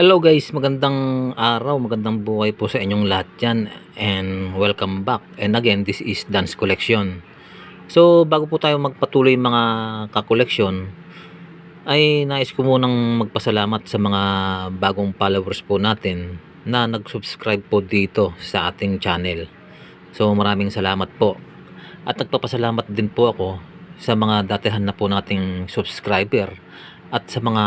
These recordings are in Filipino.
Hello guys, magandang araw, magandang buhay po sa inyong lahat dyan and welcome back. And again, this is Dance Collection. So, bago po tayo magpatuloy mga kakoleksyon, ay nais ko munang magpasalamat sa mga bagong followers po natin na nag-subscribe po dito sa ating channel. So, maraming salamat po. At nagpapasalamat din po ako sa mga datihan na po nating subscriber at sa mga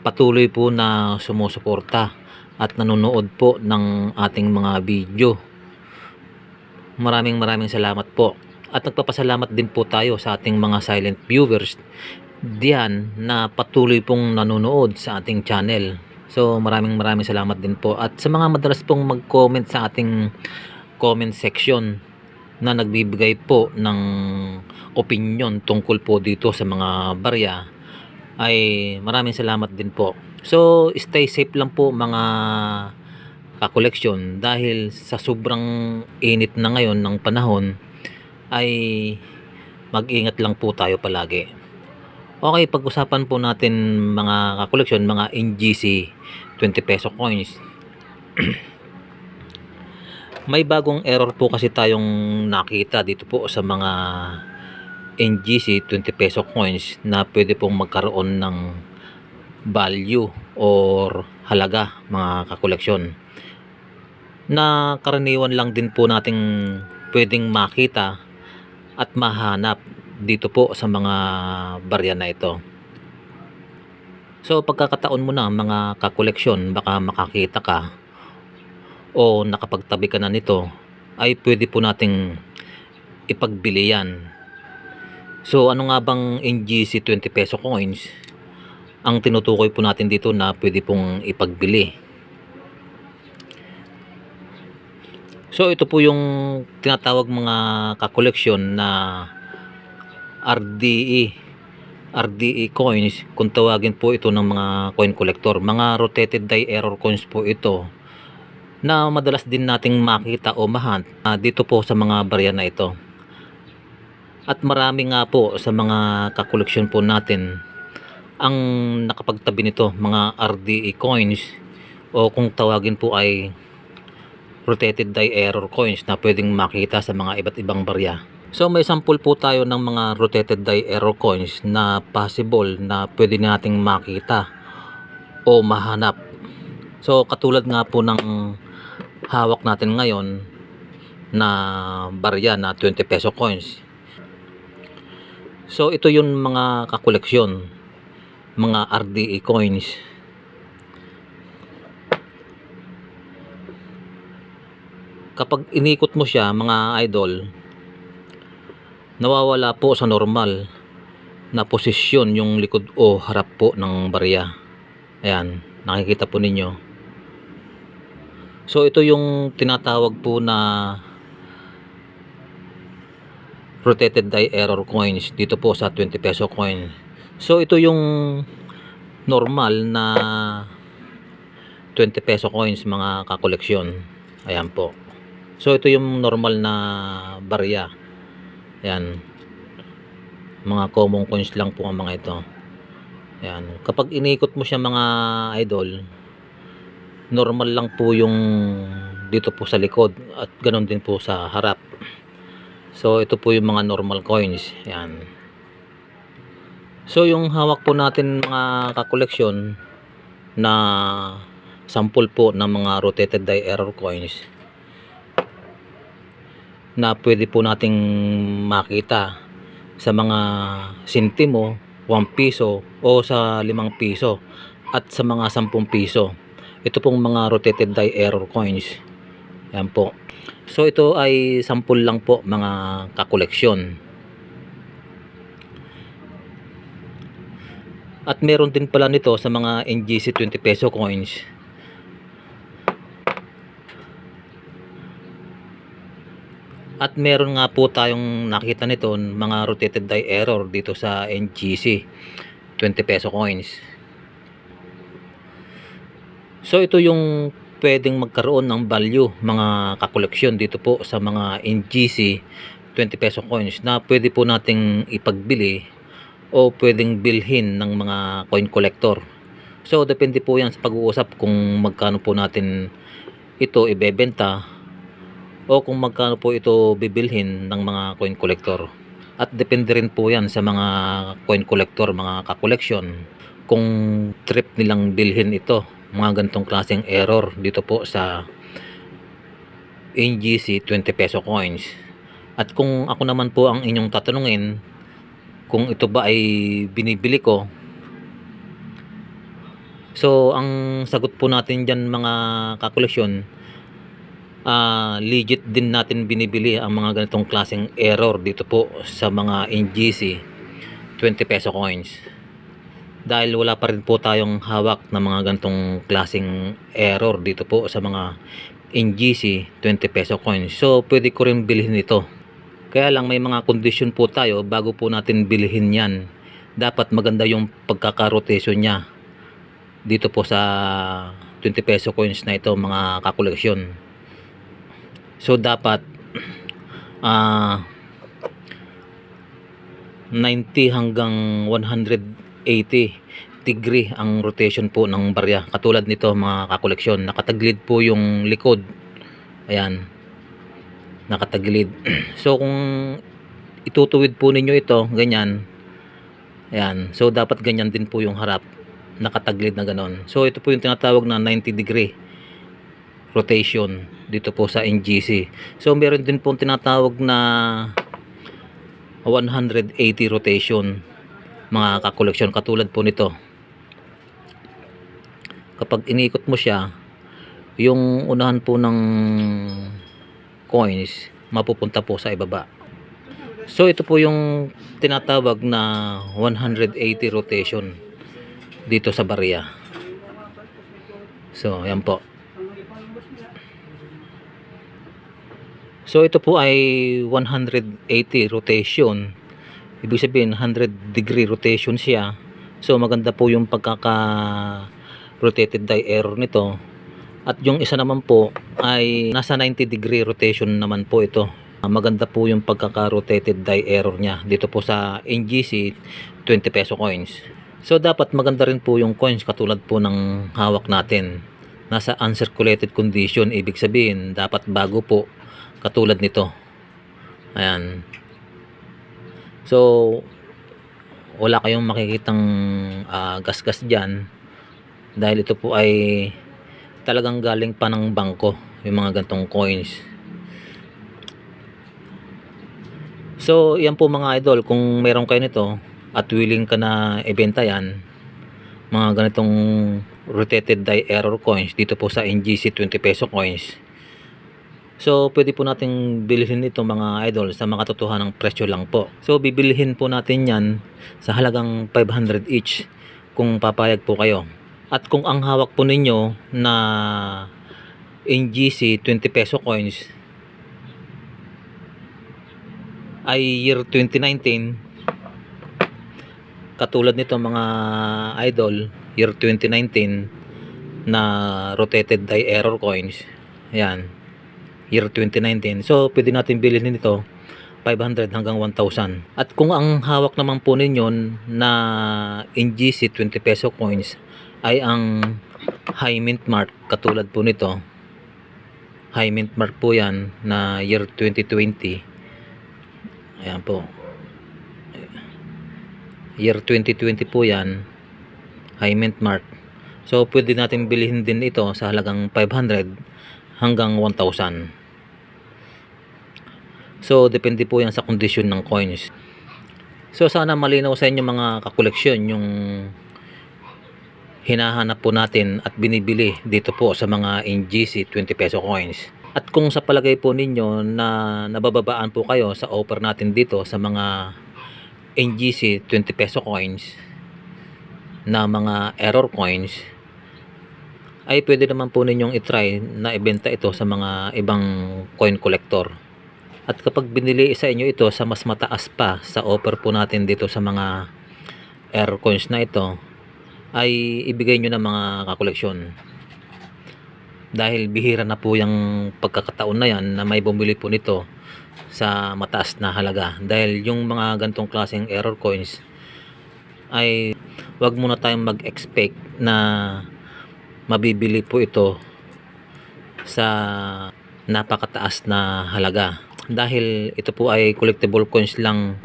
patuloy po na sumusuporta at nanonood po ng ating mga video. Maraming maraming salamat po. At nagpapasalamat din po tayo sa ating mga silent viewers diyan na patuloy pong nanonood sa ating channel. So maraming maraming salamat din po. At sa mga madalas pong mag-comment sa ating comment section na nagbibigay po ng opinion tungkol po dito sa mga barya ay maraming salamat din po. So, stay safe lang po mga kakoleksyon dahil sa sobrang init na ngayon ng panahon ay mag-ingat lang po tayo palagi. Okay, pag-usapan po natin mga kakoleksyon, mga NGC 20 peso coins. May bagong error po kasi tayong nakita dito po sa mga NGC 20 peso coins na pwede pong magkaroon ng value or halaga mga kakoleksyon. Na karaniwan lang din po nating pwedeng makita at mahanap dito po sa mga barya na ito. So pagkakataon mo na mga kakoleksyon baka makakita ka o nakapagtabi ka na nito ay pwede po nating ipagbili yan So ano nga bang NGC 20 peso coins ang tinutukoy po natin dito na pwede pong ipagbili. So ito po yung tinatawag mga kakoleksyon na RDE RDE coins kung tawagin po ito ng mga coin collector mga rotated die error coins po ito na madalas din nating makita o mahunt uh, dito po sa mga barya na ito at marami nga po sa mga kakoleksyon po natin ang nakapagtabi nito, mga RDE coins o kung tawagin po ay rotated die error coins na pwedeng makita sa mga iba't ibang barya. So may sample po tayo ng mga rotated die error coins na possible na pwede nating makita o mahanap. So katulad nga po ng hawak natin ngayon na barya na 20 peso coins So ito yung mga kakoleksyon, mga RDA coins. Kapag inikot mo siya mga idol, nawawala po sa normal na posisyon yung likod o harap po ng barya. Ayan, nakikita po ninyo. So ito yung tinatawag po na rotated die error coins dito po sa 20 peso coin. So ito yung normal na 20 peso coins mga kakoleksyon. Ayan po. So ito yung normal na barya. Ayan. Mga common coins lang po ang mga ito. Ayan. Kapag inikot mo siya mga idol normal lang po yung dito po sa likod at ganoon din po sa harap So ito po yung mga normal coins. Yan. So yung hawak po natin mga kakoleksyon na sample po ng mga rotated die error coins na pwede po nating makita sa mga sintimo, 1 piso o sa 5 piso at sa mga 10 piso. Ito pong mga rotated die error coins. Yan po. So ito ay sample lang po mga kakoleksyon. At meron din pala nito sa mga NGC 20 peso coins. At meron nga po tayong nakita nito mga rotated die error dito sa NGC 20 peso coins. So ito yung pwedeng magkaroon ng value mga kakoleksyon dito po sa mga NGC 20 peso coins na pwede po nating ipagbili o pwedeng bilhin ng mga coin collector So depende po yan sa pag-uusap kung magkano po natin ito ibebenta o kung magkano po ito bibilhin ng mga coin collector. At depende rin po yan sa mga coin collector, mga kakoleksyon kung trip nilang bilhin ito, mga gantong klaseng error dito po sa NGC 20 peso coins. At kung ako naman po ang inyong tatanungin kung ito ba ay binibili ko So, ang sagot po natin dyan mga kakoleksyon, ah legit din natin binibili ang mga ganitong klaseng error dito po sa mga NGC 20 peso coins. Dahil wala pa rin po tayong hawak na mga ganitong klaseng error dito po sa mga NGC 20 peso coins. So, pwede ko rin bilhin ito. Kaya lang may mga condition po tayo bago po natin bilhin yan. Dapat maganda yung pagkakarotation niya dito po sa 20 peso coins na ito mga kakoleksyon so dapat ah 90 hanggang 180 degree ang rotation po ng barya. Katulad nito mga kakoleksyon nakataglid po yung likod. Ayan. Nakataglid so kung itutuwid po ninyo ito ganyan. Ayan. So dapat ganyan din po yung harap. Nakataglid na ganon. So ito po yung tinatawag na 90 degree rotation dito po sa NGC. So meron din po tinatawag na 180 rotation mga kakoleksyon katulad po nito. Kapag inikot mo siya, yung unahan po ng coins mapupunta po sa ibaba. So ito po yung tinatawag na 180 rotation dito sa barya. So, ayan po. So, ito po ay 180 rotation. Ibig sabihin, 100 degree rotation siya. So, maganda po yung pagkaka rotated die error nito. At yung isa naman po ay nasa 90 degree rotation naman po ito. Maganda po yung pagkaka-rotated die error niya dito po sa NGC 20 peso coins. So dapat maganda rin po yung coins katulad po ng hawak natin. Nasa uncirculated condition, ibig sabihin dapat bago po katulad nito. Ayan. So wala kayong makikitang ah, gasgas diyan dahil ito po ay talagang galing pa ng bangko yung mga gantong coins. So, yan po mga idol, kung meron kayo nito, at willing ka na ibenta yan mga ganitong rotated die error coins dito po sa NGC 20 peso coins so pwede po nating bilhin ito mga idol sa mga totohanang presyo lang po. So bibilihin po natin yan sa halagang 500 each kung papayag po kayo. At kung ang hawak po ninyo na NGC 20 peso coins ay year 2019 katulad nito mga idol year 2019 na rotated die error coins. Yan year 2019 so pwede natin bilhin nito 500 hanggang 1,000 at kung ang hawak naman po ninyo na NGC 20 peso coins ay ang high mint mark katulad po nito high mint mark po yan na year 2020 ayan po. Year 2020 po yan high mint mark. So pwede natin bilhin din ito sa halagang 500 hanggang 1,000 so depende po yan sa kondisyon ng coins. So sana malinaw sa inyo mga kakoleksyon yung hinahanap po natin at binibili dito po sa mga NGC 20 peso coins. At kung sa palagay po ninyo na nabababaan po kayo sa offer natin dito sa mga NGC 20 peso coins na mga error coins ay pwede naman po ninyong itry na ibenta ito sa mga ibang coin collector at kapag binili sa inyo ito sa mas mataas pa sa offer po natin dito sa mga error coins na ito ay ibigay nyo na mga kakoleksyon. Dahil bihira na po yung pagkakataon na yan na may bumili po nito sa mataas na halaga. Dahil yung mga gantong klaseng error coins ay wag muna tayong mag-expect na mabibili po ito sa napakataas na halaga dahil ito po ay collectible coins lang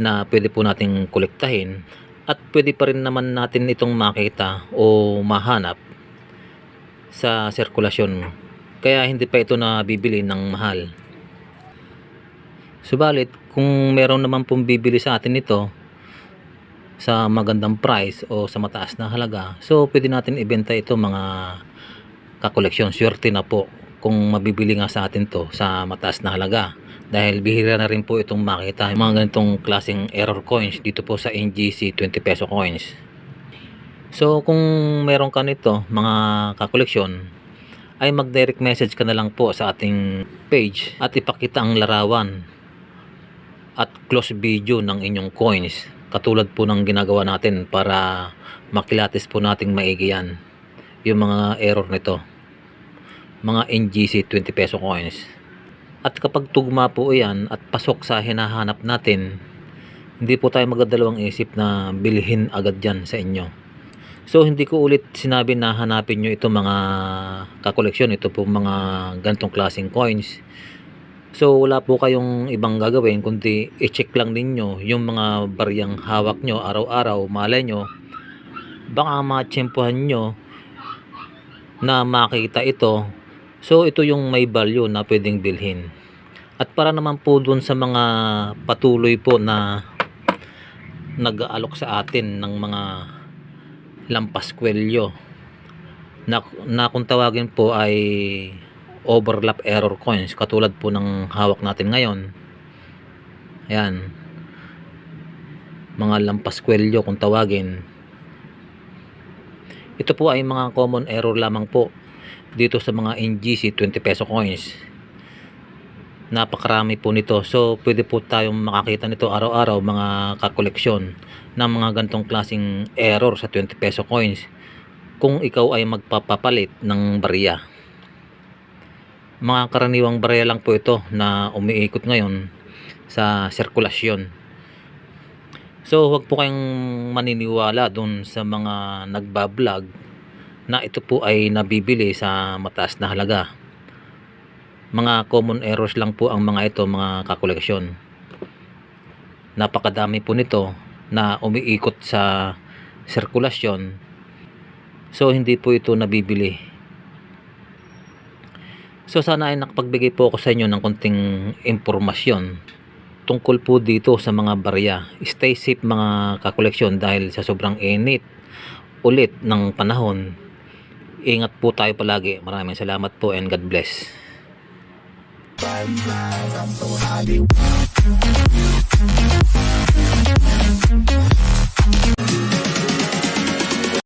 na pwede po nating kolektahin. At pwede pa rin naman natin itong makita o mahanap sa sirkulasyon. Kaya hindi pa ito na bibili ng mahal. Subalit kung meron naman pong bibili sa atin ito sa magandang price o sa mataas na halaga so pwede natin ibenta ito mga kakoleksyon. Swerte na po kung mabibili nga sa atin to sa mataas na halaga. Dahil bihira na rin po itong makita yung mga ganitong klaseng error coins dito po sa NGC 20 peso coins. So kung meron ka nito mga kakoleksyon ay mag direct message ka na lang po sa ating page at ipakita ang larawan at close video ng inyong coins katulad po ng ginagawa natin para makilatis po nating maigi yan yung mga error nito mga NGC 20 peso coins. At kapag tugma po yan at pasok sa hinahanap natin hindi po tayo magdadalawang isip na bilhin agad yan sa inyo. So hindi ko ulit sinabi na hanapin nyo ito mga kakoleksyon ito po mga gantong klaseng coins. So wala po kayong ibang gagawin kundi i-check lang ninyo yung mga bariyang hawak nyo araw-araw, malay nyo. Baka matsyempohan nyo na makita ito so ito yung may value na pwedeng bilhin. At para naman po dun sa mga patuloy po na nag-aalok sa atin ng mga lampas kwelyo na, na kung tawagin po ay overlap error coins katulad po ng hawak natin ngayon. Ayan. Mga lampas kwelyo kung tawagin. Ito po ay mga common error lamang po dito sa mga NGC 20 peso coins. Napakarami po nito. So pwede po tayong makakita nito araw-araw mga kakoleksyon ng mga gantong klaseng error sa 20 peso coins kung ikaw ay magpapapalit ng barya. Mga karaniwang barya lang po ito na umiikot ngayon sa sirkulasyon. So huwag po kayong maniniwala dun sa mga nagbablog na ito po ay nabibili sa mataas na halaga. Mga common errors lang po ang mga ito mga kakoleksyon. Napakadami po nito na umiikot sa sirkulasyon. So hindi po ito nabibili So sana ay nakapagbigay po ako sa inyo ng konting impormasyon tungkol po dito sa mga barya. Stay safe mga kakoleksyon dahil sa sobrang init ulit ng panahon. Ingat po tayo palagi. Maraming salamat po and God bless.